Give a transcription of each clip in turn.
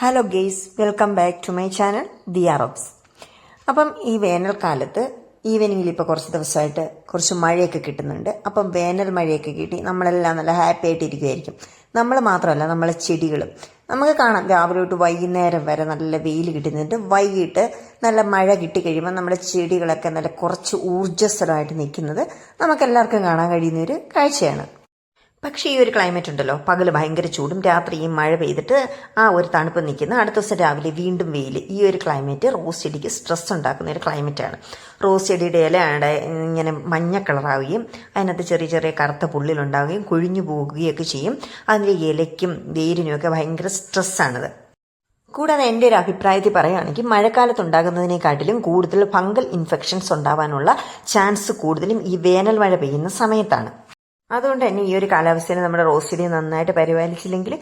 Hello guys welcome back to my channel the Arabs അപ്പം ഈ വേനൽക്കാലത്ത് ഈവനിങ്ങിൽ ഇപ്പോൾ കുറച്ച് ദിവസമായിട്ട് കുറച്ച് മഴയൊക്കെ കിട്ടുന്നുണ്ട്. അപ്പം വേനൽ മഴയൊക്കെ കിട്ടി നമ്മളെല്ലാം നല്ല ഹാപ്പി ആയിട്ട് ഇരിക്കുമായിരിക്കും നമ്മൾ മാത്രമല്ല നമ്മളെ ചെടികളും. നമുക്ക് കാണാം രാവിലെ തൊട്ട് വൈകുന്നേരം വരെ നല്ല വെയിൽ കിട്ടുന്നുണ്ട്. വൈകിട്ട് നല്ല മഴ കിട്ടിക്കഴിയുമ്പോൾ നമ്മുടെ ചെടികളൊക്കെ നല്ല കുറച്ച് ഊർജസ്വലമായിട്ട് നിൽക്കുന്നത് നമുക്കെല്ലാവർക്കും കാണാൻ കഴിയുന്ന ഒരു കാഴ്ചയാണ്. പക്ഷേ ഈ ഒരു ക്ലൈമറ്റ് ഉണ്ടല്ലോ. പകൽ ഭയങ്കര ചൂടും രാത്രിയും മഴ പെയ്തിട്ട് ആ ഒരു തണുപ്പ് നിൽക്കുന്ന അടുത്ത ദിവസം രാവിലെ വീണ്ടും വെയിൽ ഈ ഒരു ക്ലൈമറ്റ് റോസ് ചെടിക്ക് സ്ട്രെസ് ഉണ്ടാക്കുന്ന ഒരു ക്ലൈമറ്റാണ് റോസ് ചെടിയുടെ ഇല ഇങ്ങനെ മഞ്ഞ കളറാവുകയും അതിനകത്ത് ചെറിയ ചെറിയ കറുത്ത പുള്ളിലുണ്ടാവുകയും കൊഴിഞ്ഞു പോകുകയൊക്കെ ചെയ്യും. അതിന്റെ ഇലയ്ക്കും വേരിനുമൊക്കെ ഭയങ്കര സ്ട്രെസ്സാണിത് കൂടാതെ എന്റെ ഒരു അഭിപ്രായത്തിൽ പറയുകയാണെങ്കിൽ മഴക്കാലത്ത് ഉണ്ടാകുന്നതിനെക്കാട്ടിലും കൂടുതൽ ഫംഗൽ ഇൻഫെക്ഷൻസ് ഉണ്ടാവാനുള്ള ചാൻസ് കൂടുതലും ഈ വേനൽ മഴ പെയ്യുന്ന സമയത്താണ്. അതുകൊണ്ട് തന്നെ ഈ ഒരു കാലാവസ്ഥയിൽ നമ്മുടെ റോസ് ചെടി നന്നായിട്ട് പരിപാലിച്ചില്ലെങ്കിൽ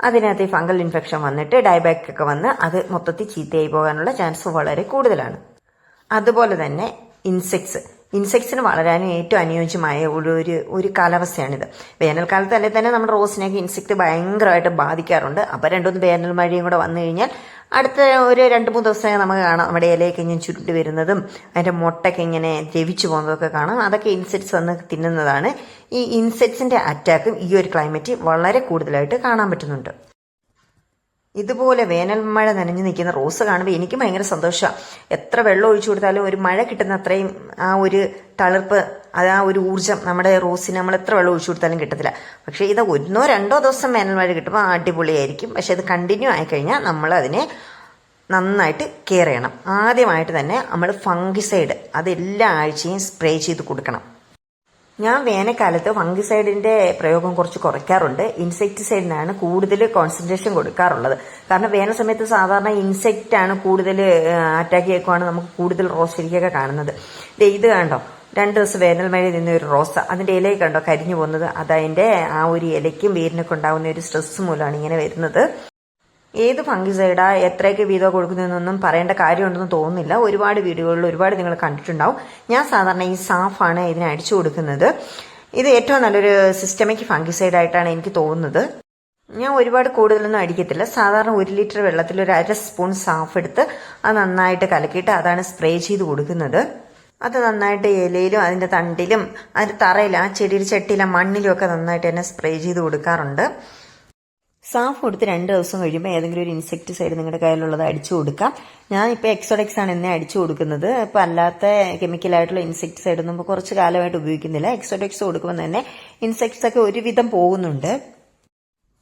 അതിനകത്ത് ഈ ഫംഗൽ ഇൻഫെക്ഷൻ വന്നിട്ട് ഡയബാക്ക് ഒക്കെ വന്ന് അത് മൊത്തത്തിൽ ചീത്തയായി പോകാനുള്ള ചാൻസ് വളരെ കൂടുതലാണ്. അതുപോലെ തന്നെ ഇൻസെക്ട്സ്. ഇൻസെക്ട്സിന് വളരാനും ഏറ്റവും അനുയോജ്യമായ ഒരു ഒരു കാലാവസ്ഥയാണിത്. വേനൽക്കാലത്ത് അല്ലെങ്കിൽ തന്നെ നമ്മുടെ റോസിനെയൊക്കെ ഇൻസെക്ട് ഭയങ്കരമായിട്ട് ബാധിക്കാറുണ്ട്. അപ്പോൾ രണ്ടുമൂന്ന് വേനൽ മഴയും കൂടെ വന്നു കഴിഞ്ഞാൽ അടുത്ത ഒരു രണ്ട് മൂന്ന് ദിവസം നമുക്ക് കാണാം. നമ്മുടെ ഇലയൊക്കെ ഇങ്ങനെ ചുരുട്ടി വരുന്നതും അതിന്റെ മുട്ടയ്ക്ക് ഇങ്ങനെ ജവിച്ചു പോകുന്നതൊക്കെ കാണാം. അതൊക്കെ ഇൻസെക്ട്സ് വന്ന് തിന്നുന്നതാണ്. ഈ ഇൻസെക്ട്സിന്റെ അറ്റാക്കും ഈ ഒരു ക്ലൈമറ്റ് വളരെ കൂടുതലായിട്ട് കാണാൻ പറ്റുന്നുണ്ട്. ഇതുപോലെ വേനൽ മഴ നനഞ്ഞു നിൽക്കുന്ന റോസ് കാണുമ്പോൾ എനിക്ക് ഭയങ്കര സന്തോഷമാണ് എത്ര വെള്ളം ഒഴിച്ചു കൊടുത്താലും ഒരു മഴ കിട്ടുന്ന അത്രയും ആ ഒരു തളിർപ്പ് അത് ആ ഒരു ഊർജം നമ്മുടെ റോസിന് നമ്മൾ എത്ര വെള്ളം ഒഴിച്ചു കൊടുത്താലും കിട്ടത്തില്ല. പക്ഷേ ഇത് ഒന്നോ രണ്ടോ ദിവസം വേനൽ മഴ കിട്ടുമ്പോൾ അടിപൊളിയായിരിക്കും. പക്ഷേ അത് കണ്ടിന്യൂ ആയിക്കഴിഞ്ഞാൽ നമ്മൾ അതിനെ നന്നായിട്ട് കെയർ ചെയ്യണം. ആദ്യമായിട്ട് തന്നെ നമ്മൾ ഫംഗിസൈഡ് അത് എല്ലാ ആഴ്ചയും സ്പ്രേ ചെയ്ത് കൊടുക്കണം. ഞാൻ വേനൽക്കാലത്ത് ഫംഗിസൈഡിന്റെ പ്രയോഗം കുറച്ച് കുറയ്ക്കാറുണ്ട്. ഇൻസെക്ടിസൈഡിനാണ് കൂടുതൽ കോൺസെൻട്രേഷൻ കൊടുക്കാറുള്ളത്. കാരണം വേനൽ സമയത്ത് സാധാരണ ഇൻസെക്റ്റ് ആണ് കൂടുതൽ അറ്റാക്ക് ചെയ്യുകയാണ് നമുക്ക് കൂടുതൽ റോസ് ശരിക്കൊക്കെ കാണുന്നത്. ഇത് കണ്ടോ? രണ്ട് ദിവസം വേനൽ മഴ നിന്ന ഒരു റോസ്. അതിന്റെ ഇലയൊക്കെ കണ്ടോ കരിഞ്ഞു പോകുന്നത്? അതതിന്റെ ആ ഒരു ഇലയ്ക്കും വേരിനൊക്കെ ഉണ്ടാകുന്ന ഒരു സ്ട്രെസ് മൂലമാണ് ഇങ്ങനെ വരുന്നത്. ഏത് ഫംഗിസൈഡാ എത്രയൊക്കെ വീതം കൊടുക്കുന്നതെന്നൊന്നും പറയേണ്ട കാര്യമുണ്ടെന്ന് തോന്നുന്നില്ല. ഒരുപാട് വീഡിയോകളിൽ ഒരുപാട് നിങ്ങൾ കണ്ടിട്ടുണ്ടാവും. ഞാൻ സാധാരണ ഈ സാഫാണ് ഇതിന് അടിച്ചു കൊടുക്കുന്നത്. ഇത് ഏറ്റവും നല്ലൊരു സിസ്റ്റമിക് ഫംഗിസൈഡ് ആയിട്ടാണ് എനിക്ക് തോന്നുന്നത്. ഞാൻ ഒരുപാട് കൂടുതലൊന്നും അടിക്കത്തില്ല. സാധാരണ ഒരു ലിറ്റർ വെള്ളത്തിൽ ഒരു അര സ്പൂൺ സാഫ് എടുത്ത് അത് നന്നായിട്ട് കലക്കിയിട്ട് അതാണ് സ്പ്രേ ചെയ്ത് കൊടുക്കുന്നത്. അത് നന്നായിട്ട് ഇലയിലും അതിന്റെ തണ്ടിലും അതിന്റെ തറയിലും ആ ചെടിയുടെ ചട്ടിയിലും മണ്ണിലും ഒക്കെ നന്നായിട്ട് തന്നെ സ്പ്രേ ചെയ്ത് കൊടുക്കാറുണ്ട്. സാഫ് കൊടുത്ത് രണ്ട് ദിവസം കഴിയുമ്പോൾ ഏതെങ്കിലും ഒരു ഇൻസെക്ട് സൈഡ് നിങ്ങളുടെ കയ്യിലുള്ളത് അടിച്ചു കൊടുക്കാം. ഞാൻ ഇപ്പോൾ എക്സോഡെക്സ് ആണ് എന്നെ അടിച്ചു കൊടുക്കുന്നത്. ഇപ്പോൾ അല്ലാത്ത കെമിക്കലായിട്ടുള്ള ഇൻസെക്ടിസൈഡ് ഒന്നും ഇപ്പോൾ കുറച്ച് കാലമായിട്ട് ഉപയോഗിക്കുന്നില്ല. എക്സോഡെക്സ് കൊടുക്കുമ്പോൾ തന്നെ ഇൻസെക്ട്സ് ഒക്കെ ഒരുവിധം പോകുന്നുണ്ട്.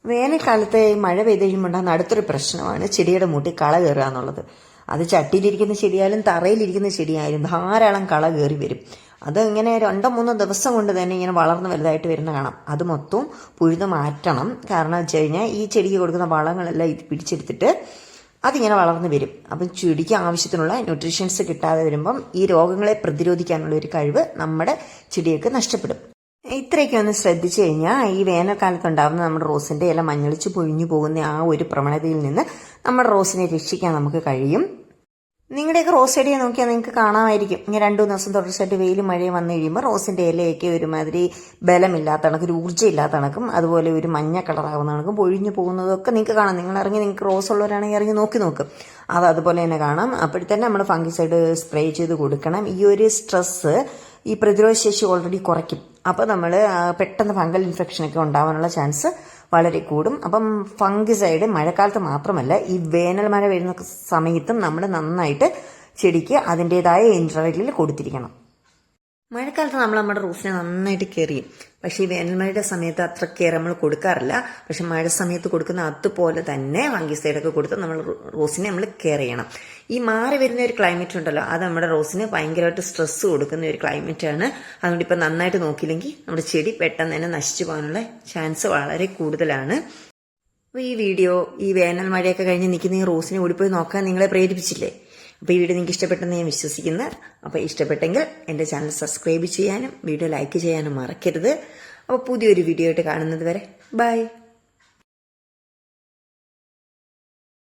വേനൽക്കാലത്ത് മഴ പെയ്ത് കഴിയുമ്പോൾ അടുത്തൊരു പ്രശ്നമാണ് ചെടിയുടെ മൂട്ടി കള കയറുക എന്നുള്ളത്. അത് ചട്ടിയിലിരിക്കുന്ന ചെടിയായാലും തറയിലിരിക്കുന്ന ചെടിയായാലും ധാരാളം കള കയറി വരും. അത് ഇങ്ങനെ രണ്ടോ മൂന്നോ ദിവസം കൊണ്ട് തന്നെ ഇങ്ങനെ വളർന്ന് വലുതായിട്ട് വരുന്ന കാണാം. അത് മൊത്തവും പുഴുത് മാറ്റണം. കാരണം വെച്ച് കഴിഞ്ഞാൽ ഈ ചെടിക്ക് കൊടുക്കുന്ന വളങ്ങളെല്ലാം ഇത് പിടിച്ചെടുത്തിട്ട് അതിങ്ങനെ വളർന്നു വരും. അപ്പം ചെടിക്ക് ആവശ്യത്തിനുള്ള ന്യൂട്രീഷ്യൻസ് കിട്ടാതെ വരുമ്പം ഈ രോഗങ്ങളെ പ്രതിരോധിക്കാനുള്ള ഒരു കഴിവ് നമ്മുടെ ചെടിയൊക്കെ നഷ്ടപ്പെടും. ഇത്രയൊക്കെ ഒന്ന് ശ്രദ്ധിച്ചു കഴിഞ്ഞാൽ ഈ വേനൽക്കാലത്ത് ഉണ്ടാകുന്ന നമ്മുടെ റോസിന്റെ ഇല മഞ്ഞളിച്ച് പൊഴിഞ്ഞു പോകുന്ന ആ ഒരു പ്രവണതയിൽ നിന്ന് നമ്മുടെ റോസിനെ രക്ഷിക്കാൻ നമുക്ക് കഴിയും. നിങ്ങളുടെയൊക്കെ റോസ് ചെടിയെ നോക്കിയാൽ നിങ്ങൾക്ക് കാണാമായിരിക്കും. ഇങ്ങനെ രണ്ടു ദിവസം തുടർച്ചയായിട്ട് വെയിലും മഴയും വന്നു കഴിയുമ്പോൾ റോസിന്റെ ഇലയൊക്കെ ഒരുമാതിരി ബലമില്ലാത്ത കണക്ക് ഒരു ഊർജം ഇല്ലാത്ത കണക്കും അതുപോലെ ഒരു മഞ്ഞ കളറാകുന്ന കണക്കും പൊഴിഞ്ഞു പോകുന്നതൊക്കെ നിങ്ങൾക്ക് കാണാം. നിങ്ങൾ ഇറങ്ങി നിങ്ങൾക്ക് റോസ് ഉള്ളവരാണെങ്കിൽ ഇറങ്ങി നോക്കി നോക്കും. അത് അതുപോലെ തന്നെ കാണാം. അപ്പോഴത്തന്നെ നമ്മൾ ഫംഗിസൈഡ് സ്പ്രേ ചെയ്ത് കൊടുക്കണം. ഈ ഒരു സ്ട്രെസ്സ് ഈ പ്രതിരോധ ശേഷി ഓൾറെഡി കുറയ്ക്കും അപ്പോൾ നമ്മൾ പെട്ടെന്ന് ഫംഗൽ ഇൻഫെക്ഷനൊക്കെ ഉണ്ടാവാനുള്ള ചാൻസ് വളരെ കൂടും. അപ്പം ഫംഗിസൈഡ് മഴക്കാലത്ത് മാത്രമല്ല ഈ വേനൽ മഴ വരുന്ന സമയത്തും നമ്മൾ നന്നായിട്ട് ചെടിക്ക് അതിന്റെതായ ഇന്റർവെല്ലിൽ കൊടുത്തിരിക്കണം. മഴക്കാലത്ത് നമ്മൾ നമ്മുടെ റോസിനെ നന്നായിട്ട് കെയർ ചെയ്യും. പക്ഷേ ഈ വേനൽമഴയുടെ സമയത്ത് അത്ര കെയർ നമ്മൾ കൊടുക്കാറില്ല. പക്ഷെ മഴ സമയത്ത് കൊടുക്കുന്ന അതുപോലെ തന്നെ ഫംഗിസൈഡൊക്കെ കൊടുത്ത് നമ്മൾ റോസിനെ നമ്മൾ കെയർ ചെയ്യണം. ഈ മാറി വരുന്ന ഒരു ക്ലൈമറ്റ് ഉണ്ടല്ലോ അത് നമ്മുടെ റോസിന് ഭയങ്കരമായിട്ട് സ്ട്രെസ് കൊടുക്കുന്ന ഒരു ക്ലൈമറ്റ് ആണ്. അതുകൊണ്ട് ഇപ്പം നന്നായിട്ട് നോക്കിയില്ലെങ്കിൽ നമ്മുടെ ചെടി പെട്ടെന്ന് തന്നെ നശിച്ചു പോകാനുള്ള ചാൻസ് വളരെ കൂടുതലാണ്. അപ്പോൾ ഈ വീഡിയോ ഈ വേനൽ മഴയൊക്കെ കഴിഞ്ഞ് നിൽക്കുന്ന ഈ റോസിനെ ഓടിപ്പോയി നോക്കാൻ നിങ്ങളെ പ്രേരിപ്പിച്ചില്ലേ? അപ്പോൾ ഈ വീഡിയോ നിങ്ങൾക്ക് ഇഷ്ടപ്പെട്ടെന്ന് ഞാൻ വിശ്വസിക്കുന്നു. അപ്പോൾ ഇഷ്ടപ്പെട്ടെങ്കിൽ എന്റെ ചാനൽ സബ്സ്ക്രൈബ് ചെയ്യാനും വീഡിയോ ലൈക്ക് ചെയ്യാനും മറക്കരുത്. അപ്പോൾ പുതിയൊരു വീഡിയോ ആയിട്ട് കാണുന്നത് വരെ ബൈ.